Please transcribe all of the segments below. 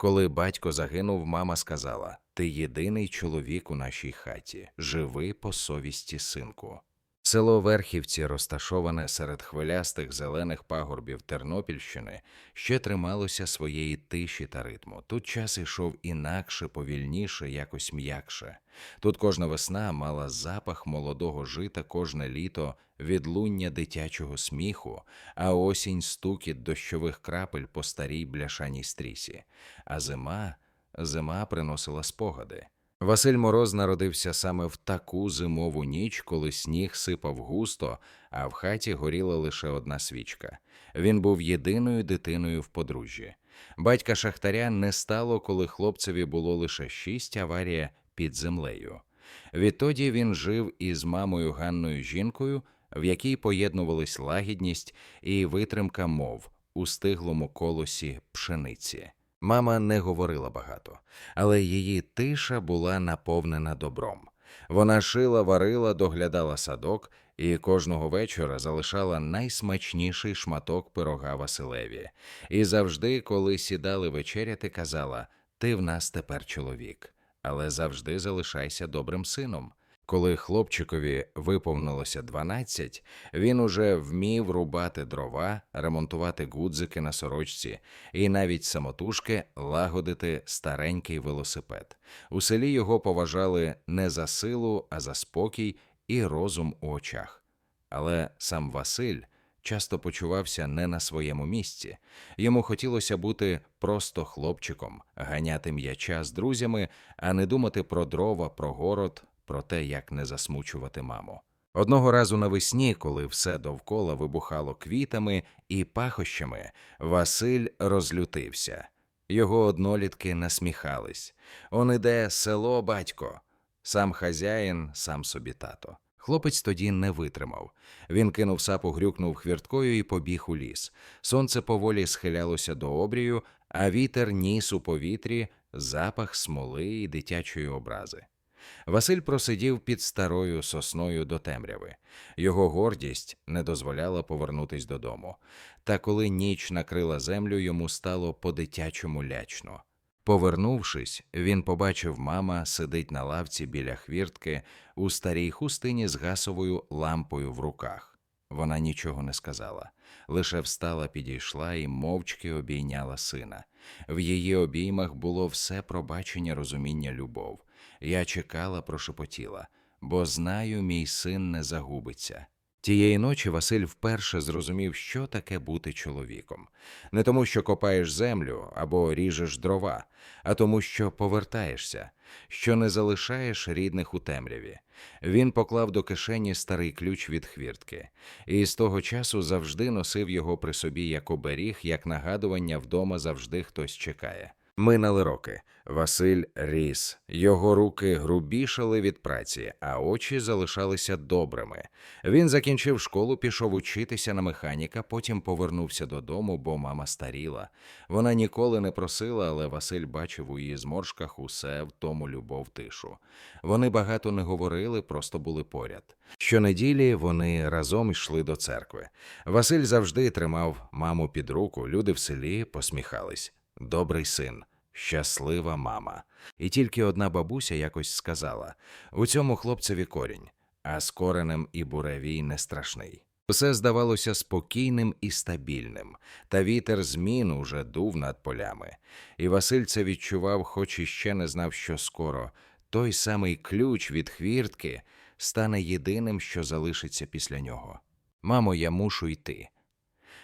Коли батько загинув, мама сказала: Ти єдиний чоловік у нашій хаті, живи по совісті, синку. Село Верхівці, розташоване серед хвилястих зелених пагорбів Тернопільщини, ще трималося своєї тиші та ритму. Тут час ішов інакше, повільніше, якось м'якше. Тут кожна весна мала запах молодого жита, кожне літо відлуння дитячого сміху, а осінь стукіт дощових крапель по старій бляшаній стрісі. А зима, зима приносила спогади. Василь Мороз народився саме в таку зимову ніч, коли сніг сипав густо, а в хаті горіла лише одна свічка. Він був єдиною дитиною в подружжі. Батька Шахтаря не стало, коли хлопцеві було лише шість аварія під землею. Відтоді він жив із мамою Ганною жінкою, в якій поєднувались лагідність і витримка мов у стиглому колосі пшениці. Мама не говорила багато, але її тиша була наповнена добром. Вона шила, варила, доглядала садок і кожного вечора залишала найсмачніший шматок пирога Василеві. І завжди, коли сідали вечеряти, казала: Ти в нас тепер чоловік, але завжди залишайся добрим сином. Коли хлопчикові виповнилося 12, він уже вмів рубати дрова, ремонтувати гудзики на сорочці і навіть самотужки лагодити старенький велосипед. У селі його поважали не за силу, а за спокій і розум у очах. Але сам Василь часто почувався не на своєму місці. Йому хотілося бути просто хлопчиком, ганяти м'яча з друзями, а не думати про дрова, про город, про те, як не засмучувати маму. Одного разу навесні, коли все довкола вибухало квітами і пахощами, Василь розлютився. Його однолітки насміхались. Он іде село, батько, сам хазяїн, сам собі тато. Хлопець тоді не витримав. Він кинув сапу, грюкнув хвірткою і побіг у ліс. Сонце поволі схилялося до обрію, а вітер ніс у повітрі запах смоли і дитячої образи. Василь просидів під старою сосною до темряви. Його гордість не дозволяла повернутись додому. Та коли ніч накрила землю, йому стало по-дитячому лячно. Повернувшись, він побачив, мама сидить на лавці біля хвіртки у старій хустині з гасовою лампою в руках. Вона нічого не сказала, лише встала, підійшла і мовчки обійняла сина. В її обіймах було все пробачення, розуміння, любов. Я чекала, прошепотіла, бо знаю, мій син не загубиться. Тієї ночі Василь вперше зрозумів, що таке бути чоловіком. Не тому, що копаєш землю або ріжеш дрова, а тому, що повертаєшся, що не залишаєш рідних у темряві. Він поклав до кишені старий ключ від хвіртки, і з того часу завжди носив його при собі як оберіг, як нагадування вдома завжди хтось чекає. Минали роки. Василь ріс, його руки грубішали від праці, а очі залишалися добрими. Він закінчив школу, пішов учитися на механіка, потім повернувся додому, бо мама старіла. Вона ніколи не просила, але Василь бачив у її зморшках усе в тому любов тишу. Вони багато не говорили, просто були поряд. Щонеділі вони разом йшли до церкви. Василь завжди тримав маму під руку, люди в селі посміхались. Добрий син, щаслива мама. І тільки одна бабуся якось сказала: у цьому хлопцеві корінь, а з коренем і буревій не страшний. Все здавалося спокійним і стабільним, та вітер змін уже дув над полями. І Василь це відчував, хоч і ще не знав, що скоро той самий ключ від хвіртки стане єдиним, що залишиться після нього. Мамо, я мушу йти.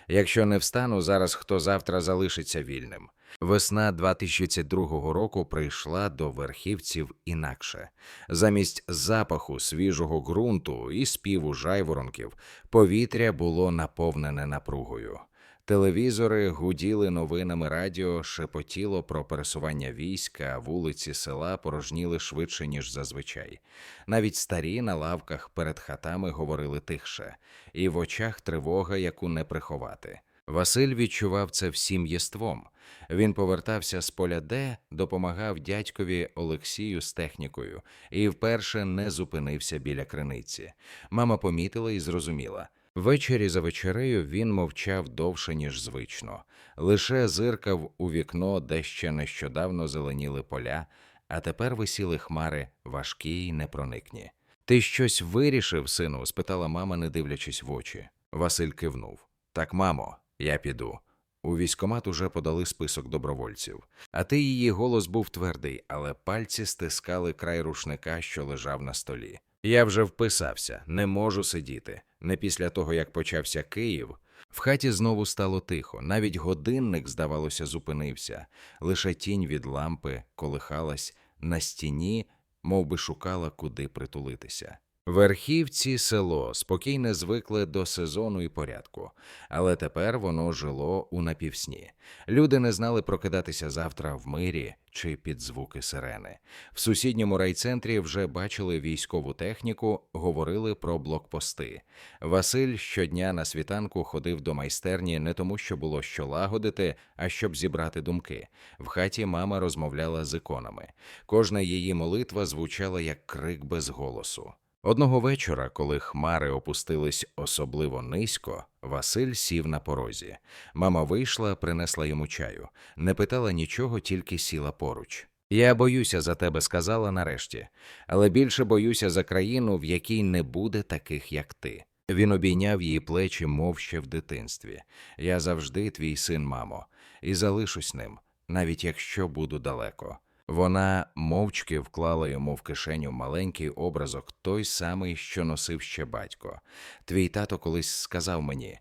Якщо не встану, зараз хто завтра залишиться вільним. Весна 2002 року прийшла до верхівців інакше. Замість запаху свіжого ґрунту і співу жайворонків повітря було наповнене напругою. Телевізори гуділи новинами радіо, шепотіло про пересування війська, вулиці села порожніли швидше, ніж зазвичай. Навіть старі на лавках перед хатами говорили тихше, і в очах тривога, яку не приховати. Василь відчував це всім єством. Він повертався з поля Д, допомагав дядькові Олексію з технікою і вперше не зупинився біля криниці. Мама помітила і зрозуміла. Ввечері за вечерею він мовчав довше, ніж звично, лише зиркав у вікно, де ще нещодавно зеленіли поля, а тепер висіли хмари важкі й непроникні. Ти щось вирішив, сину? спитала мама, не дивлячись в очі. Василь кивнув. Так, мамо, я піду. У військомат уже подали список добровольців. А ти її голос був твердий, але пальці стискали край рушника, що лежав на столі. Я вже вписався, не можу сидіти. Не після того, як почався Київ. В хаті знову стало тихо, навіть годинник, здавалося, зупинився. Лише тінь від лампи колихалась на стіні, мов би шукала, куди притулитися. Верхівці село спокійне звикли до сезону і порядку, але тепер воно жило у напівсні. Люди не знали прокидатися завтра в мирі чи під звуки сирени. В сусідньому райцентрі вже бачили військову техніку, говорили про блокпости. Василь щодня на світанку ходив до майстерні не тому, що було що лагодити, а щоб зібрати думки. В хаті мама розмовляла з іконами. Кожна її молитва звучала як крик без голосу. Одного вечора, коли хмари опустились особливо низько, Василь сів на порозі. Мама вийшла, принесла йому чаю, не питала нічого, тільки сіла поруч. Я боюся за тебе, сказала нарешті, але більше боюся за країну, в якій не буде таких, як ти. Він обійняв її плечі, мов ще в дитинстві. Я завжди твій син, мамо, і залишусь ним, навіть якщо буду далеко. Вона мовчки вклала йому в кишеню маленький образок, той самий, що носив ще батько. Твій тато колись сказав мені: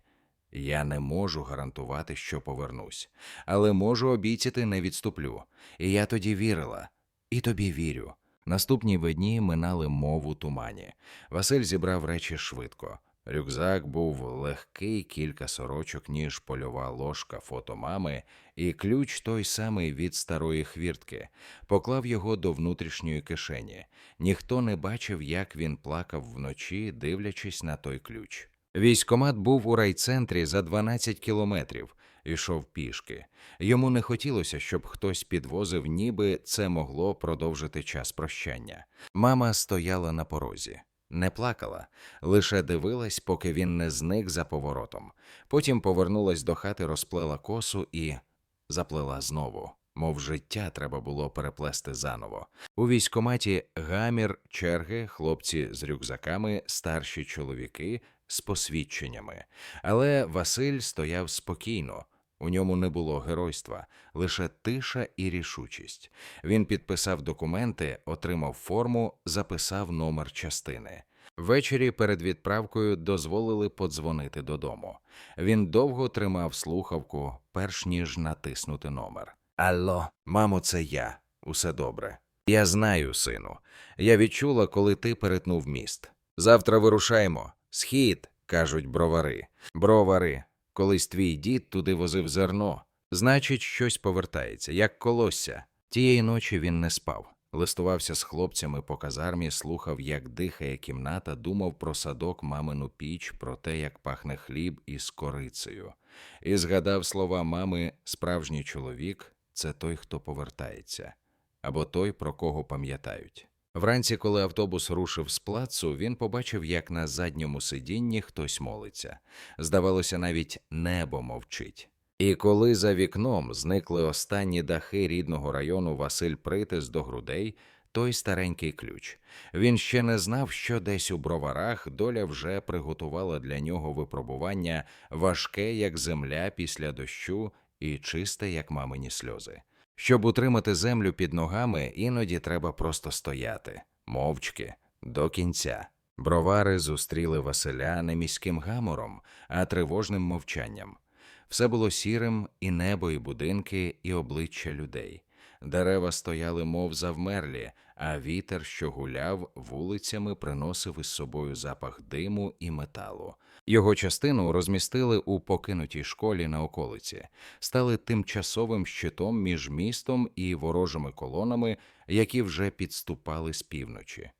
я не можу гарантувати, що повернусь, але можу обіцяти, не відступлю. І я тоді вірила, і тобі вірю. Наступні видні минали мову тумані. Василь зібрав речі швидко. Рюкзак був легкий, кілька сорочок, ніж польова ложка фото мами, і ключ той самий від старої хвіртки, поклав його до внутрішньої кишені. Ніхто не бачив, як він плакав вночі, дивлячись на той ключ. Військомат був у райцентрі за 12 кілометрів, ішов пішки. Йому не хотілося, щоб хтось підвозив, ніби це могло продовжити час прощання. Мама стояла на порозі. Не плакала, лише дивилась, поки він не зник за поворотом. Потім повернулась до хати, розплела косу і заплела знову, мов життя треба було переплести заново. У військоматі гамір, черги, хлопці з рюкзаками, старші чоловіки з посвідченнями. Але Василь стояв спокійно. У ньому не було геройства, лише тиша і рішучість. Він підписав документи, отримав форму, записав номер частини. Ввечері перед відправкою дозволили подзвонити додому. Він довго тримав слухавку, перш ніж натиснути номер. Алло, мамо, це я. Усе добре. Я знаю, сину. Я відчула, коли ти перетнув міст. Завтра вирушаємо. Схід, кажуть бровари. Бровари. Колись твій дід туди возив зерно. Значить, щось повертається, як колосся. Тієї ночі він не спав. Листувався з хлопцями по казармі, слухав, як дихає кімната, думав про садок, мамину піч, про те, як пахне хліб із корицею. І згадав слова мами справжній чоловік це той, хто повертається, або той, про кого пам'ятають. Вранці, коли автобус рушив з плацу, він побачив, як на задньому сидінні хтось молиться. Здавалося, навіть небо мовчить. І коли за вікном зникли останні дахи рідного району Василь притис до грудей той старенький ключ. Він ще не знав, що десь у броварах доля вже приготувала для нього випробування важке, як земля після дощу, і чисте, як мамині сльози. Щоб утримати землю під ногами, іноді треба просто стояти, мовчки, до кінця. Бровари зустріли Василя не міським гамором, а тривожним мовчанням. Все було сірим, і небо, і будинки, і обличчя людей. Дерева стояли, мов завмерлі, а вітер, що гуляв вулицями, приносив із собою запах диму і металу. Його частину розмістили у покинутій школі на околиці, стали тимчасовим щитом між містом і ворожими колонами, які вже підступали з півночі.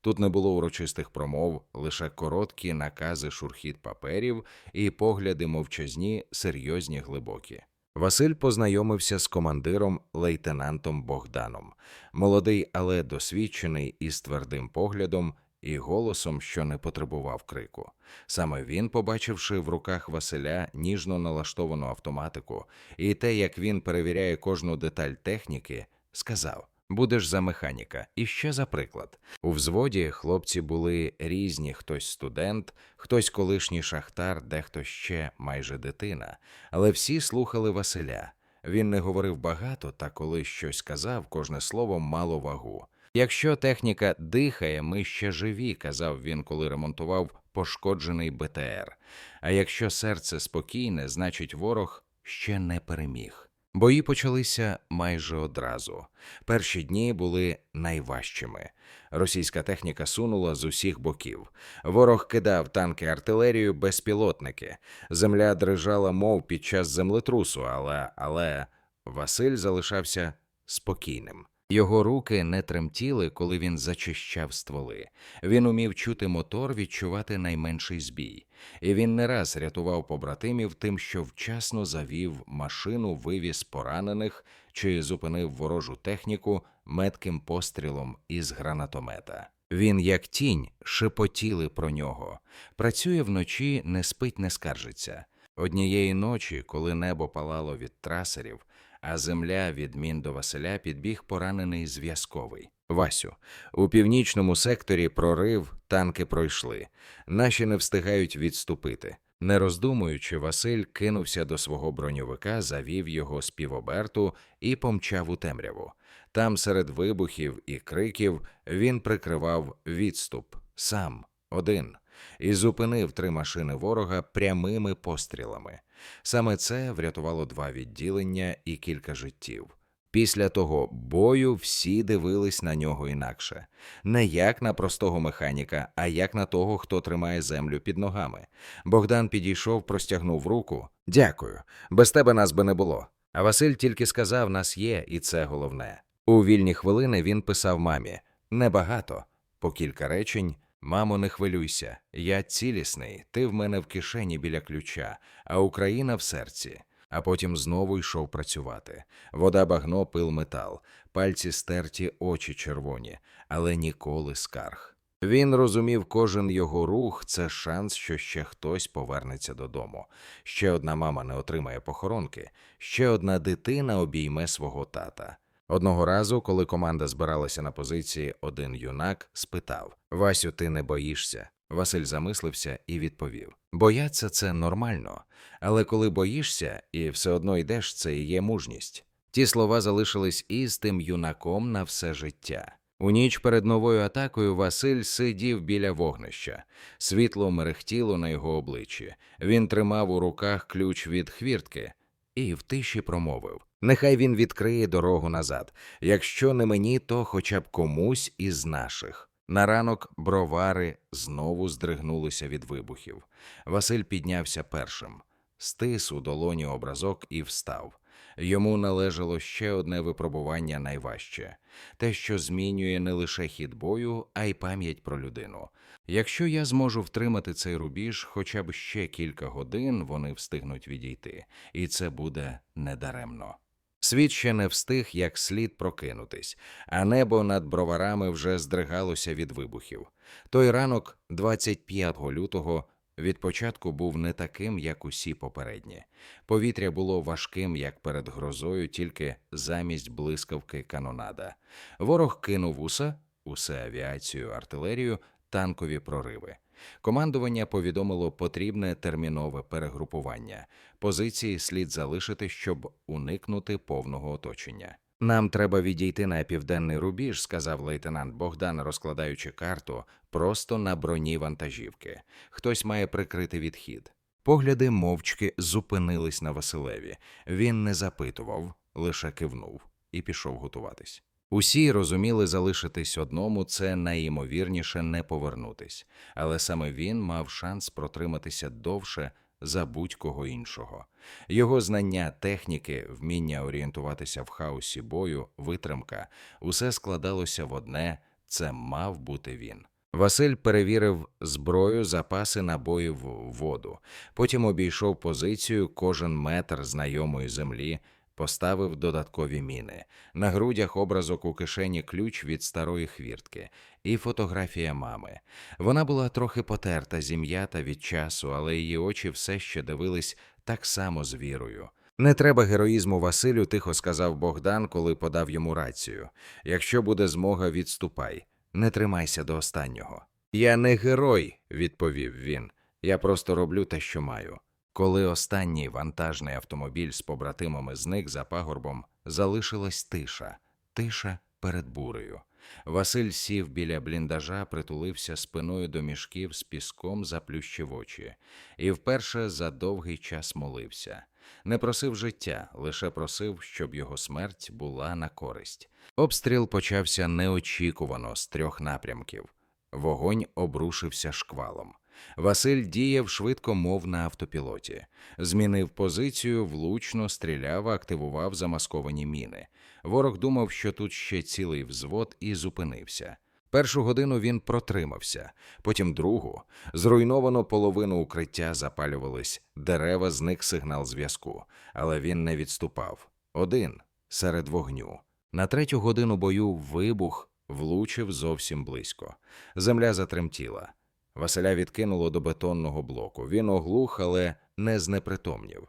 Тут не було урочистих промов, лише короткі накази шурхіт паперів і погляди мовчазні, серйозні глибокі. Василь познайомився з командиром лейтенантом Богданом, молодий, але досвідчений із твердим поглядом і голосом, що не потребував крику. Саме він, побачивши в руках Василя ніжно налаштовану автоматику і те, як він перевіряє кожну деталь техніки, сказав: Будеш за механіка. І ще за приклад. У взводі хлопці були різні: хтось студент, хтось колишній шахтар, дехто ще майже дитина. Але всі слухали Василя. Він не говорив багато, та коли щось казав, кожне слово мало вагу. Якщо техніка дихає, ми ще живі, казав він, коли ремонтував пошкоджений БТР. А якщо серце спокійне, значить ворог ще не переміг. Бої почалися майже одразу. Перші дні були найважчими. Російська техніка сунула з усіх боків. Ворог кидав танки, артилерію, безпілотники. Земля дрижала, мов під час землетрусу, але, але Василь залишався спокійним. Його руки не тремтіли, коли він зачищав стволи. Він умів чути мотор, відчувати найменший збій. І він не раз рятував побратимів тим, що вчасно завів машину, вивіз поранених чи зупинив ворожу техніку метким пострілом із гранатомета. Він, як тінь, шепотіли про нього. Працює вночі, не спить, не скаржиться. Однієї ночі, коли небо палало від трасерів, а земля від мін до Василя підбіг поранений зв'язковий. Васю, у північному секторі прорив, танки пройшли. Наші не встигають відступити. Не роздумуючи, Василь кинувся до свого броньовика, завів його з півоберту і помчав у темряву. Там, серед вибухів і криків, він прикривав відступ сам, один, і зупинив три машини ворога прямими пострілами. Саме це врятувало два відділення і кілька життів. Після того бою всі дивились на нього інакше, не як на простого механіка, а як на того, хто тримає землю під ногами. Богдан підійшов, простягнув руку. Дякую. Без тебе нас би не було. А Василь тільки сказав: нас є, і це головне. У вільні хвилини він писав мамі небагато, по кілька речень. Мамо, не хвилюйся, я цілісний, ти в мене в кишені біля ключа, а Україна в серці. А потім знову йшов працювати. Вода багно пил метал, пальці стерті, очі червоні, але ніколи скарг. Він розумів, кожен його рух це шанс, що ще хтось повернеться додому. Ще одна мама не отримає похоронки, ще одна дитина обійме свого тата. Одного разу, коли команда збиралася на позиції, один юнак спитав: Васю, ти не боїшся? Василь замислився і відповів: Бояться це нормально, але коли боїшся і все одно йдеш, це і є мужність. Ті слова залишились із тим юнаком на все життя. У ніч перед новою атакою Василь сидів біля вогнища. Світло мерехтіло на його обличчі. Він тримав у руках ключ від хвіртки і в тиші промовив: Нехай він відкриє дорогу назад. Якщо не мені, то хоча б комусь із наших. На ранок бровари знову здригнулися від вибухів. Василь піднявся першим, стис у долоні образок і встав. Йому належало ще одне випробування найважче те, що змінює не лише хід бою, а й пам'ять про людину. Якщо я зможу втримати цей рубіж, хоча б ще кілька годин вони встигнуть відійти, і це буде недаремно. Світ ще не встиг як слід прокинутись, а небо над броварами вже здригалося від вибухів. Той ранок, 25 лютого, від початку був не таким, як усі попередні. Повітря було важким, як перед грозою, тільки замість блискавки канонада. Ворог кинув усе, усе авіацію, артилерію, танкові прориви. Командування повідомило потрібне термінове перегрупування. Позиції слід залишити, щоб уникнути повного оточення. Нам треба відійти на південний рубіж, сказав лейтенант Богдан, розкладаючи карту просто на броні вантажівки. Хтось має прикрити відхід. Погляди мовчки зупинились на Василеві. Він не запитував, лише кивнув і пішов готуватись. Усі розуміли залишитись одному, це найімовірніше не повернутись, але саме він мав шанс протриматися довше за будь-кого іншого. Його знання техніки, вміння орієнтуватися в хаосі бою, витримка усе складалося в одне це мав бути він. Василь перевірив зброю, запаси набоїв воду, потім обійшов позицію кожен метр знайомої землі, Поставив додаткові міни. На грудях образок у кишені ключ від старої хвіртки і фотографія мами. Вона була трохи потерта, зім'ята від часу, але її очі все ще дивились так само з вірою. Не треба героїзму Василю, тихо сказав Богдан, коли подав йому рацію. Якщо буде змога, відступай. Не тримайся до останнього. Я не герой, відповів він. Я просто роблю те, що маю. Коли останній вантажний автомобіль з побратимами зник за пагорбом, залишилась тиша, тиша перед бурею. Василь сів біля бліндажа, притулився спиною до мішків з піском, заплющив очі, і вперше за довгий час молився. Не просив життя, лише просив, щоб його смерть була на користь. Обстріл почався неочікувано з трьох напрямків. Вогонь обрушився шквалом. Василь діяв швидко, мов на автопілоті. Змінив позицію, влучно стріляв, активував замасковані міни. Ворог думав, що тут ще цілий взвод, і зупинився. Першу годину він протримався, потім другу. Зруйновано половину укриття запалювались, дерева зник сигнал зв'язку, але він не відступав. Один серед вогню. На третю годину бою вибух влучив зовсім близько. Земля затремтіла. Василя відкинуло до бетонного блоку. Він оглух, але не знепритомнів.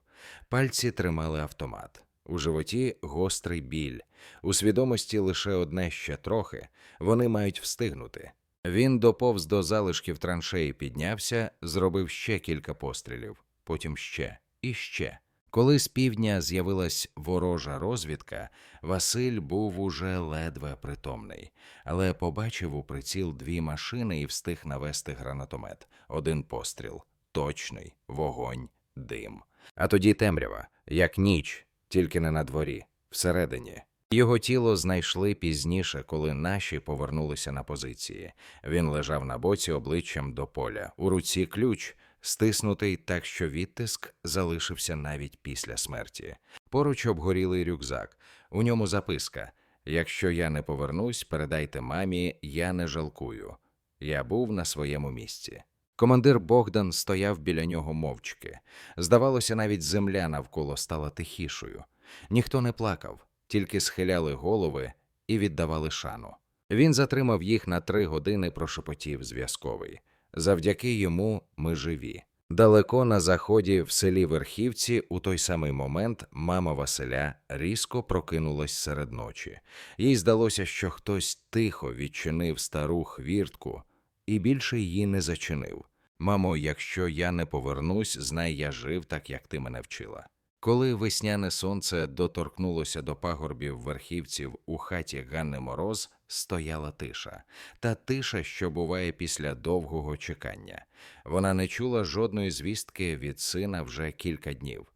Пальці тримали автомат. У животі гострий біль. У свідомості лише одне ще трохи. Вони мають встигнути. Він доповз до залишків траншеї, піднявся, зробив ще кілька пострілів, потім ще і ще. Коли з півдня з'явилась ворожа розвідка, Василь був уже ледве притомний, але побачив у приціл дві машини і встиг навести гранатомет. Один постріл точний, вогонь, дим. А тоді темрява, як ніч, тільки не на дворі, всередині. Його тіло знайшли пізніше, коли наші повернулися на позиції. Він лежав на боці обличчям до поля, у руці ключ, стиснутий так, що відтиск залишився навіть після смерті. Поруч обгорілий рюкзак. У ньому записка: Якщо я не повернусь, передайте мамі, я не жалкую. Я був на своєму місці. Командир Богдан стояв біля нього мовчки. Здавалося, навіть земля навколо стала тихішою. Ніхто не плакав, тільки схиляли голови і віддавали шану. Він затримав їх на три години, прошепотів зв'язковий. Завдяки йому ми живі. Далеко на заході, в селі Верхівці, у той самий момент мама Василя різко прокинулась серед ночі. Їй здалося, що хтось тихо відчинив стару хвіртку і більше її не зачинив. Мамо, якщо я не повернусь, знай я жив так, як ти мене вчила. Коли весняне сонце доторкнулося до пагорбів верхівців у хаті Ганни Мороз, стояла тиша, та тиша, що буває після довгого чекання. Вона не чула жодної звістки від сина вже кілька днів.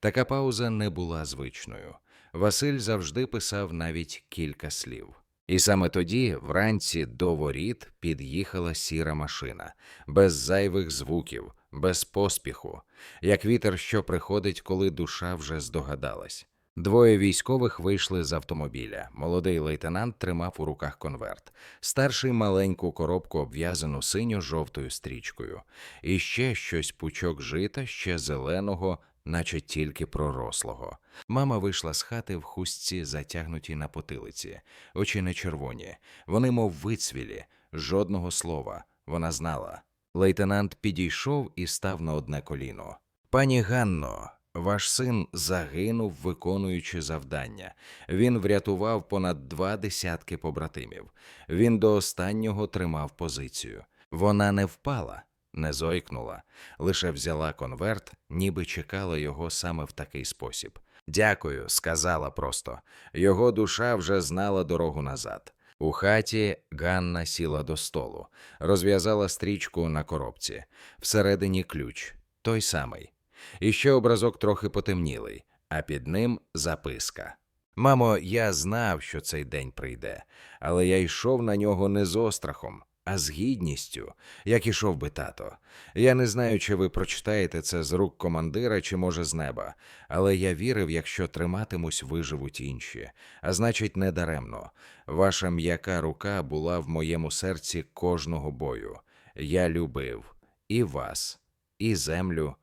Така пауза не була звичною. Василь завжди писав навіть кілька слів. І саме тоді, вранці до воріт, під'їхала сіра машина, без зайвих звуків, без поспіху, як вітер, що приходить, коли душа вже здогадалась. Двоє військових вийшли з автомобіля. Молодий лейтенант тримав у руках конверт, старший маленьку коробку обв'язану синьо-жовтою стрічкою, і ще щось пучок жита, ще зеленого, наче тільки пророслого. Мама вийшла з хати в хустці, затягнутій на потилиці, очі не червоні, вони, мов вицвілі, жодного слова. Вона знала. Лейтенант підійшов і став на одне коліно. Пані Ганно, ваш син загинув, виконуючи завдання. Він врятував понад два десятки побратимів. Він до останнього тримав позицію. Вона не впала, не зойкнула, лише взяла конверт, ніби чекала його саме в такий спосіб. Дякую, сказала просто. Його душа вже знала дорогу назад. У хаті Ганна сіла до столу, розв'язала стрічку на коробці, всередині ключ, той самий. І ще образок трохи потемнілий, а під ним записка. Мамо, я знав, що цей день прийде, але я йшов на нього не з острахом, а з гідністю, як ішов би тато. Я не знаю, чи ви прочитаєте це з рук командира, чи може з неба, але я вірив, якщо триматимусь, виживуть інші. А значить, не даремно. Ваша м'яка рука була в моєму серці кожного бою. Я любив і вас, і землю,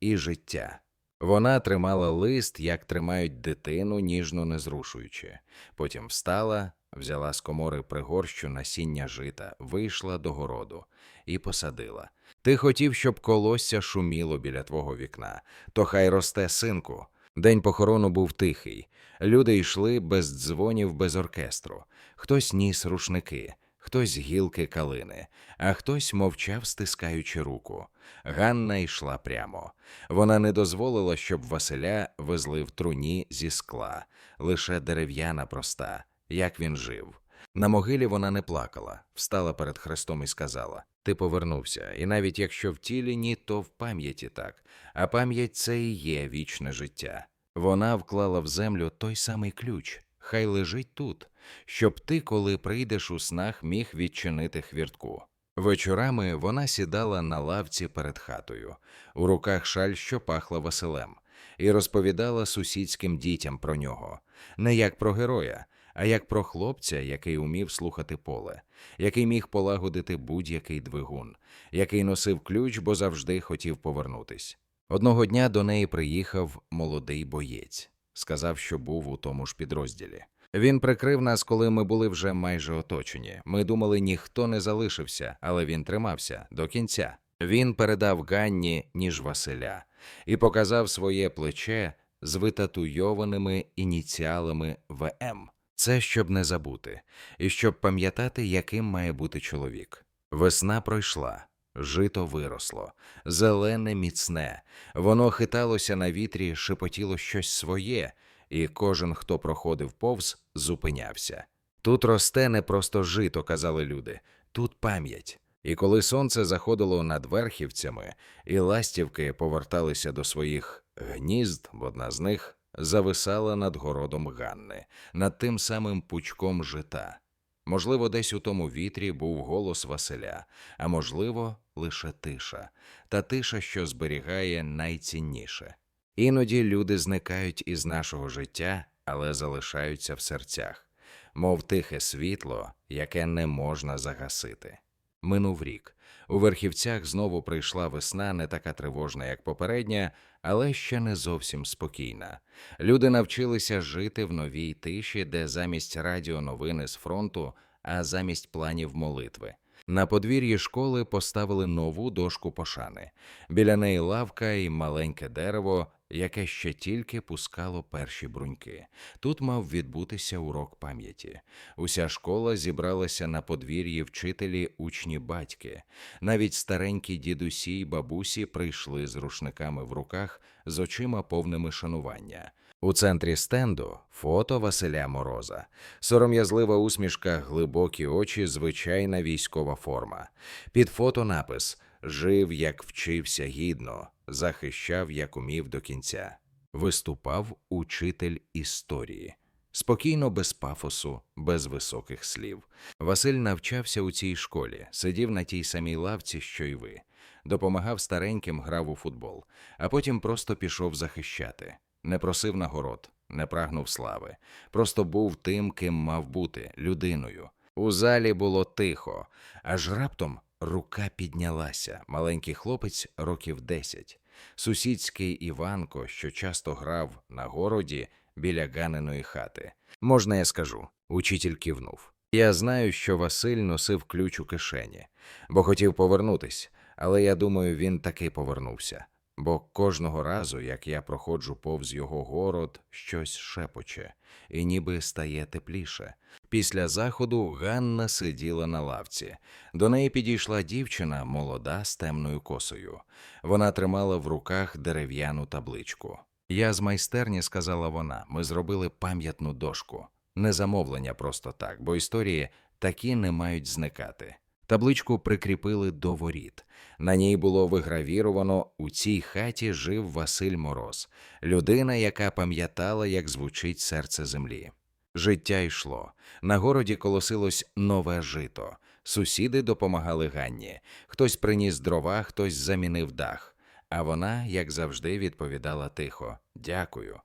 і життя. Вона тримала лист, як тримають дитину, ніжно не зрушуючи. Потім встала, взяла з комори пригорщу насіння жита, вийшла до городу і посадила. Ти хотів, щоб колосся шуміло біля твого вікна, то хай росте, синку. День похорону був тихий. Люди йшли без дзвонів, без оркестру. Хтось ніс рушники, хтось гілки калини, а хтось мовчав, стискаючи руку. Ганна йшла прямо. Вона не дозволила, щоб Василя везли в труні зі скла, лише дерев'яна проста, як він жив. На могилі вона не плакала, встала перед Христом і сказала: Ти повернувся, і навіть якщо в тілі ні, то в пам'яті так, а пам'ять це і є вічне життя. Вона вклала в землю той самий ключ, хай лежить тут, щоб ти, коли прийдеш у снах, міг відчинити хвіртку. Вечорами вона сідала на лавці перед хатою, у руках шаль, що пахла Василем, і розповідала сусідським дітям про нього, не як про героя, а як про хлопця, який умів слухати поле, який міг полагодити будь-який двигун, який носив ключ, бо завжди хотів повернутись. Одного дня до неї приїхав молодий боєць, сказав, що був у тому ж підрозділі. Він прикрив нас, коли ми були вже майже оточені. Ми думали, ніхто не залишився, але він тримався до кінця. Він передав Ганні, ніж Василя, і показав своє плече з витатуйованими ініціалами ВМ. Це щоб не забути, і щоб пам'ятати, яким має бути чоловік. Весна пройшла, жито виросло, зелене міцне, воно хиталося на вітрі, шепотіло щось своє, і кожен, хто проходив повз, зупинявся. Тут росте не просто жито, казали люди, тут пам'ять. І коли сонце заходило над верхівцями, і ластівки поверталися до своїх гнізд, одна з них зависала над городом Ганни, над тим самим пучком жита. Можливо, десь у тому вітрі був голос Василя, а можливо, лише тиша, та тиша, що зберігає найцінніше. Іноді люди зникають із нашого життя, але залишаються в серцях, мов тихе світло, яке не можна загасити. Минув рік. У верхівцях знову прийшла весна, не така тривожна, як попередня, але ще не зовсім спокійна. Люди навчилися жити в новій тиші, де замість радіоновини з фронту, а замість планів молитви. На подвір'ї школи поставили нову дошку пошани. Біля неї лавка і маленьке дерево, яке ще тільки пускало перші бруньки. Тут мав відбутися урок пам'яті. Уся школа зібралася на подвір'ї вчителі, учні, батьки. Навіть старенькі дідусі й бабусі прийшли з рушниками в руках, з очима повними шанування. У центрі стенду фото Василя Мороза, сором'язлива усмішка, глибокі очі, звичайна військова форма. Під фото напис Жив, як вчився гідно, захищав, як умів до кінця. Виступав учитель історії. Спокійно, без пафосу, без високих слів. Василь навчався у цій школі, сидів на тій самій лавці, що й ви, допомагав стареньким, грав у футбол, а потім просто пішов захищати. Не просив нагород, не прагнув слави, просто був тим, ким мав бути людиною. У залі було тихо, аж раптом рука піднялася. Маленький хлопець років десять. Сусідський Іванко, що часто грав на городі біля Ганиної хати. Можна, я скажу, учитель кивнув. Я знаю, що Василь носив ключ у кишені, бо хотів повернутись, але я думаю, він таки повернувся. Бо кожного разу, як я проходжу повз його город, щось шепоче, і ніби стає тепліше. Після заходу Ганна сиділа на лавці. До неї підійшла дівчина, молода з темною косою. Вона тримала в руках дерев'яну табличку. Я з майстерні, сказала вона, ми зробили пам'ятну дошку. Не замовлення просто так, бо історії такі не мають зникати. Табличку прикріпили до воріт. На ній було вигравіровано у цій хаті жив Василь Мороз, людина, яка пам'ятала, як звучить серце землі. Життя йшло. На городі колосилось нове жито. Сусіди допомагали Ганні. Хтось приніс дрова, хтось замінив дах. А вона, як завжди, відповідала тихо Дякую.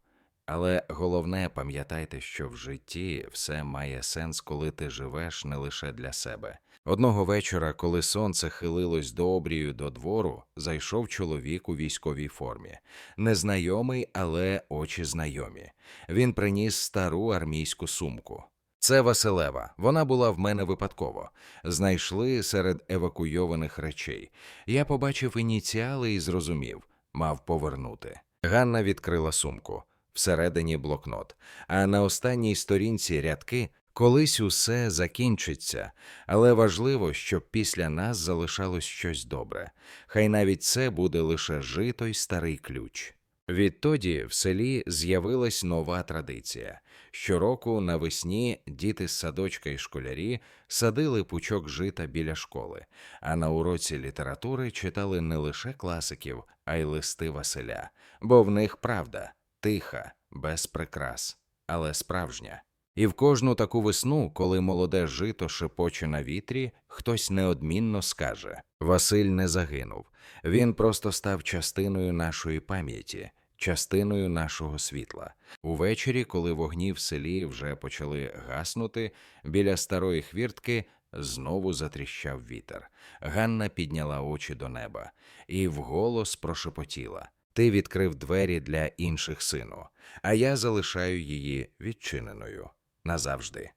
Але головне, пам'ятайте, що в житті все має сенс, коли ти живеш не лише для себе. Одного вечора, коли сонце хилилось до обрію до двору, зайшов чоловік у військовій формі. Незнайомий, але очі знайомі. Він приніс стару армійську сумку. Це Василева. Вона була в мене випадково. Знайшли серед евакуйованих речей. Я побачив ініціали і зрозумів, мав повернути. Ганна відкрила сумку. Всередині блокнот. А на останній сторінці рядки колись усе закінчиться, але важливо, щоб після нас залишалось щось добре. Хай навіть це буде лише жито й старий ключ. Відтоді в селі з'явилась нова традиція. Щороку навесні діти з садочка і школярі садили пучок жита біля школи, а на уроці літератури читали не лише класиків, а й листи Василя, бо в них правда тиха, без прикрас, але справжня. І в кожну таку весну, коли молоде жито шепоче на вітрі, хтось неодмінно скаже: Василь не загинув, він просто став частиною нашої пам'яті, частиною нашого світла. Увечері, коли вогні в селі вже почали гаснути, біля старої хвіртки знову затріщав вітер. Ганна підняла очі до неба і вголос прошепотіла. Ти відкрив двері для інших сину, а я залишаю її відчиненою назавжди.